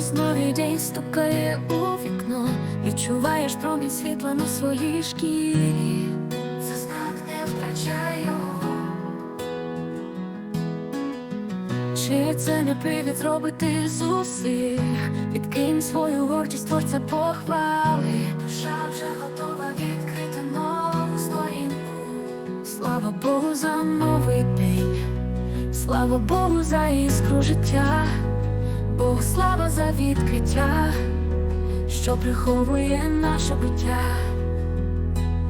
Ось новий день стукає у вікно, відчуваєш промінь світла на своїй шкірі. Це знак не втрачай його. Чи це не привід зробити зусиль? Відкинь свою гордість, творця похвали. Душа вже готова відкрити нову сторінку. Слава Богу за новий день, слава Богу за іскру життя, Богу слава за відкриття, що приховує наше буття.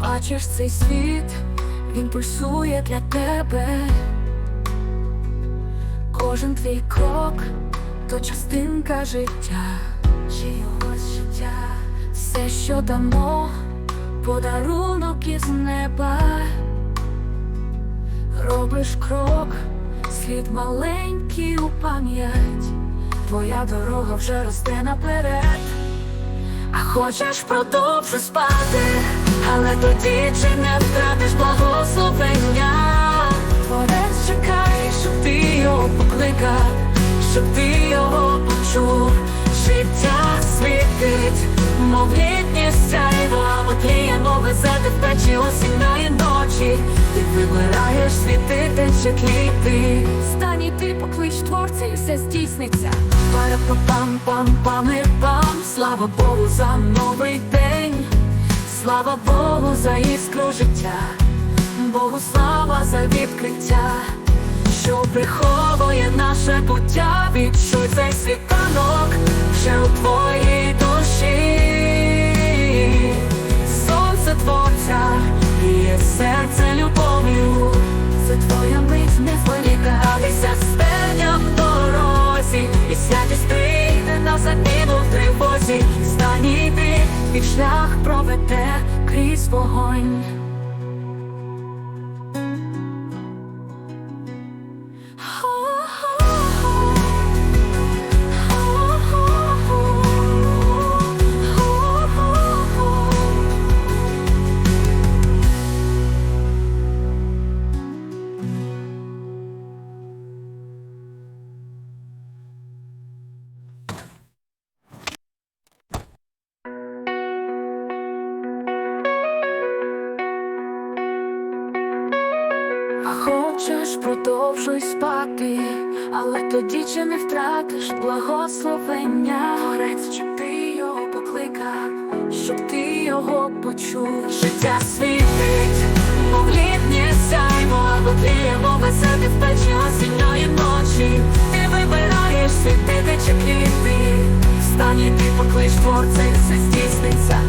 Бачиш цей світ, він пульсує для тебе. Кожен твій крок то частинка життя, чиогось життя, все, що дамо, подарунок із неба. Робиш крок, слід маленький у пам'ять, твоя дорога вже росте наперед. А хочеш продовжу спати, але тоді чи не втратиш благословення? Творець чекає, щоб ти його покликав, щоб ти його почув. Життя світить, мов літнє сяйво, або тліє нове зете в печі осінної ночі. Вибираєш світити чи тліти. Стань і ти поклич творця, і все здійсниться. пара пам пам пам пам Слава Богу за новий день, слава Богу за іскру життя, Богу слава за відкриття, що приховує наше буття. Відчуй цей світанок прийде на заміну в тривозі. стані йди, і шлях проведе крізь вогонь. Хочеш, продовжуй спати, але тоді чи не втратиш благословення. Горець, щоб ти його покликав, щоб ти його почув. Життя світить, мов літнє сяйво, або тліє, мов веселі в печі осінньої ночі. Ти вибираєш світити чи квіти. Встань ти поклич творця, і все здійсниться.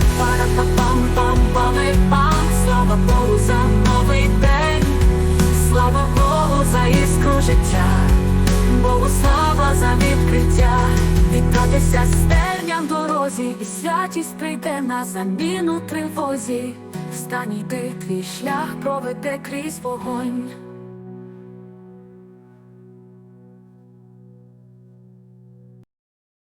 Віддатися в дорозі, і святість прийде на заміну тривозі. Встань йди, твій шлях проведе крізь вогонь.